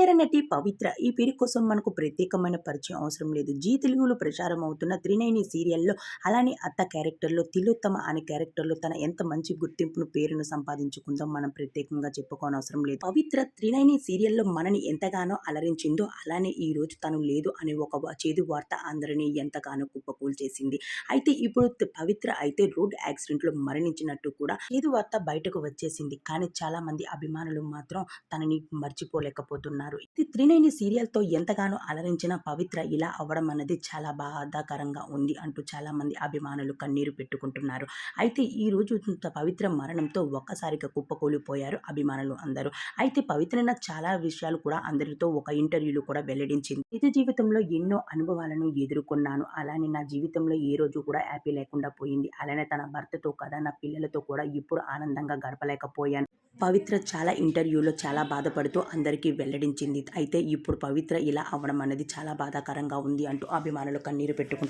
వెండితెర నటి పవిత్ర. ఈ పేరు కోసం మనకు ప్రత్యేకమైన పరిచయం అవసరం లేదు. జీ తెలుగులో ప్రచారం అవుతున్న త్రినయని సీరియల్లో అలానే అత్త క్యారెక్టర్లో తిలోత్తమ అనే క్యారెక్టర్లో తన ఎంత మంచి గుర్తింపును పేరును సంపాదించుకుందో మనం ప్రత్యేకంగా చెప్పుకోనవసరం లేదు. పవిత్ర త్రినయని సీరియల్లో మనని ఎంతగానో అలరించిందో అలానే ఈ రోజు తను లేదు అనే ఒక చేదు వార్త అందరినీ ఎంతగానో కుప్పకూలు చేసింది. అయితే ఇప్పుడు పవిత్ర అయితే రోడ్ యాక్సిడెంట్లో మరణించినట్టు కూడా చేదు వార్త బయటకు వచ్చేసింది. కానీ చాలా మంది అభిమానులు మాత్రం తనని మర్చిపోలేకపోతున్నారు. ఇది త్రినేని సీరియల్తో ఎంతగానో అలరించిన పవిత్ర ఇలా అవ్వడం అన్నది చాలా బాధాకరంగా ఉంది అంటూ చాలా మంది అభిమానులు కన్నీరు పెట్టుకుంటున్నారు. అయితే ఈ రోజు ఇంత పవిత్ర మరణంతో ఒక్కసారిగా కుప్పకూలిపోయారు అభిమానులు అందరూ. అయితే పవిత్ర చాలా విషయాలు కూడా అందరితో ఒక ఇంటర్వ్యూలో కూడా వెల్లడించింది. నిజ జీవితంలో ఎన్నో అనుభవాలను ఎదుర్కొన్నాను. అలానే నా జీవితంలో ఏ రోజు కూడా హ్యాపీ లేకుండా పోయింది. అలానే తన భర్తతో కదా నా పిల్లలతో కూడా ఇప్పుడు ఆనందంగా గడపలేకపోయాను. పవిత్ర చాలా ఇంటర్వ్యూలో చాలా బాధపడుతూ అందరికీ వెల్లడించింది. అయితే ఇప్పుడు పవిత్ర ఇలా అవ్వడం అనేది చాలా బాధాకరంగా ఉంది అంటూ అభిమానులు కన్నీరు పెట్టుకుంటారు